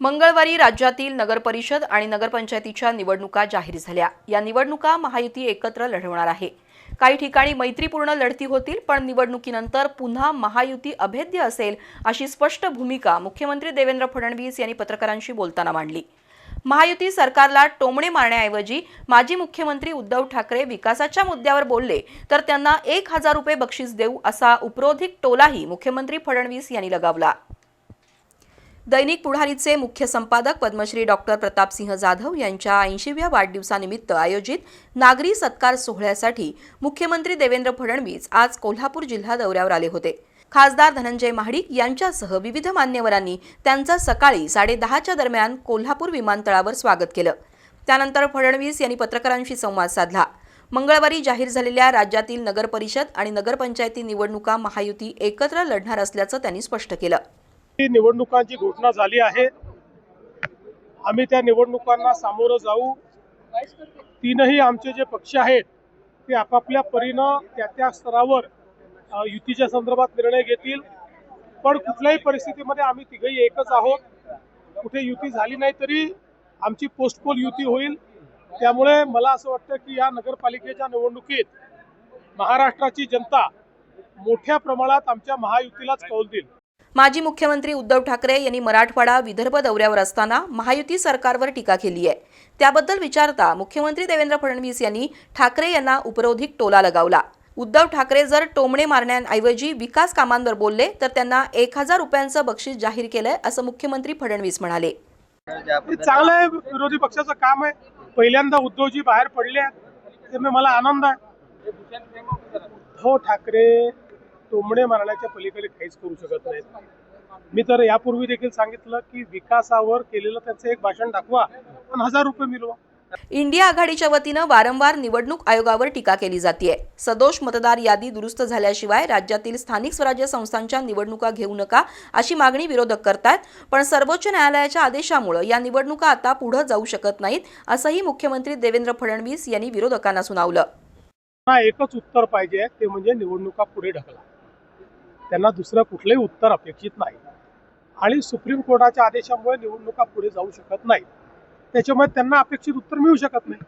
मंगळवारी राज्यातील नगरपरिषद आणि नगरपंचायतीच्या निवडणुका जाहीर झाल्या. या निवडणुका महायुती एकत्र लढवणार आहे. काही ठिकाणी मैत्रीपूर्ण लढती होतील पण निवडणुकीनंतर पुन्हा महायुती अभेद्य असेल अशी स्पष्ट भूमिका मुख्यमंत्री देवेंद्र फडणवीस यांनी पत्रकारांशी बोलताना मांडली. महायुती सरकारला टोमणे मारण्याऐवजी माजी मुख्यमंत्री उद्धव ठाकरे विकासाच्या मुद्द्यावर बोलले तर त्यांना एक हजार रुपये बक्षीस देऊ असा उपरोधिक टोलाही मुख्यमंत्री फडणवीस यांनी लगावला. दैनिक पुढारीचे मुख्य संपादक पद्मश्री डॉक्टर प्रतापसिंह जाधव यांच्या ऐंशीव्या वाढदिवसानिमित्त आयोजित नागरी सत्कार सोहळ्यासाठी मुख्यमंत्री देवेंद्र फडणवीस आज कोल्हापूर जिल्हा दौऱ्यावर आले होते. खासदार धनंजय महाडिक यांच्यासह विविध मान्यवरांनी त्यांचं सकाळी साडेदहाच्या दरम्यान कोल्हापूर विमानतळावर स्वागत केलं. त्यानंतर फडणवीस यांनी पत्रकारांशी संवाद साधला. मंगळवारी जाहीर झालेल्या राज्यातील नगरपरिषद आणि नगरपंचायती निवडणुका महायुती एकत्र लढणार असल्याचं त्यांनी स्पष्ट केलं. निवडणुकांची घोषणा झाली आहे. आम्ही त्या निवडणुकांना सामोरं जाऊ. तीनही आमचे जे पक्ष आहेत ते आपापल्या परीनं त्या त्या स्तरावर युतीच्या संदर्भात निर्णय घेतील. पण कुठल्याही परिस्थितीमध्ये आम्ही तिघही एकच आहोत. कुठे युती झाली नाही तरी आमची पोस्टपोल युती होईल. त्यामुळे मला असं वाटतं की या नगरपालिकेच्या निवडणुकीत महाराष्ट्राची जनता मोठ्या प्रमाणात आमच्या महायुतीलाच कौल देईल. माजी मुख्यमंत्री उद्धव ठाकरे यांनी मराठवाडा विदर्भ दौऱ्यावर असताना महायुती सरकारवर टीका केली आहे. त्याबद्दल विचारता मुख्यमंत्री देवेंद्र फडणवीस यांनी ठाकरे यांना उपरोधिक टोला लगावला. उद्धव ठाकरे जर टोमणे मारण्याऐवजी विकास कामांवर बोलले तर त्यांना एक हजार रुपयांचं बक्षीस जाहीर केलंय असं मुख्यमंत्री फडणवीस म्हणाले. हे चांगलं आहे विरोधी पक्षाचं काम आहे. पहिल्यांदा उद्धवजी बाहेर पडले आहेत. त्यामुळे मला आनंद आहे. उद्धव ठाकरे टोमणे मारण्याच्या पलीकडे काहीच करू शकत नाहीत. मी तर यापूर्वी देखील सांगितलं की विकासावर केलेलं त्यांचं एक भाषण दाखवा आणि हजार रुपये मिळवा. इंडिया आघाडीच्या वतीनं वारंवार निवडणूक आयोगावर टीका केली जाते सदोष मतदार यादी दुरुस्त झाल्याशिवाय राज्यातील स्थानिक स्वराज्य संस्थांच्या निवडणुका घेऊ नका अशी मागणी विरोधक करतात पण सर्वोच्च न्यायालयाच्या आदेशामुळे या निवडणुका आता पुढे जाऊ शकत नाहीत असंही मुख्यमंत्री देवेंद्र फडणवीस यांनी विरोधकांना सुनावलं. एकच उत्तर पाहिजे ते म्हणजे निवडणुका पुढे ढकला. त्यांना दुसरं कुठलंही उत्तर अपेक्षित नाही. आणि सुप्रीम कोर्टाच्या आदेशामुळे निवडणुका पुढे जाऊ शकत नाही त्याच्यामुळे त्यांना अपेक्षित उत्तर मिळू शकत नाही.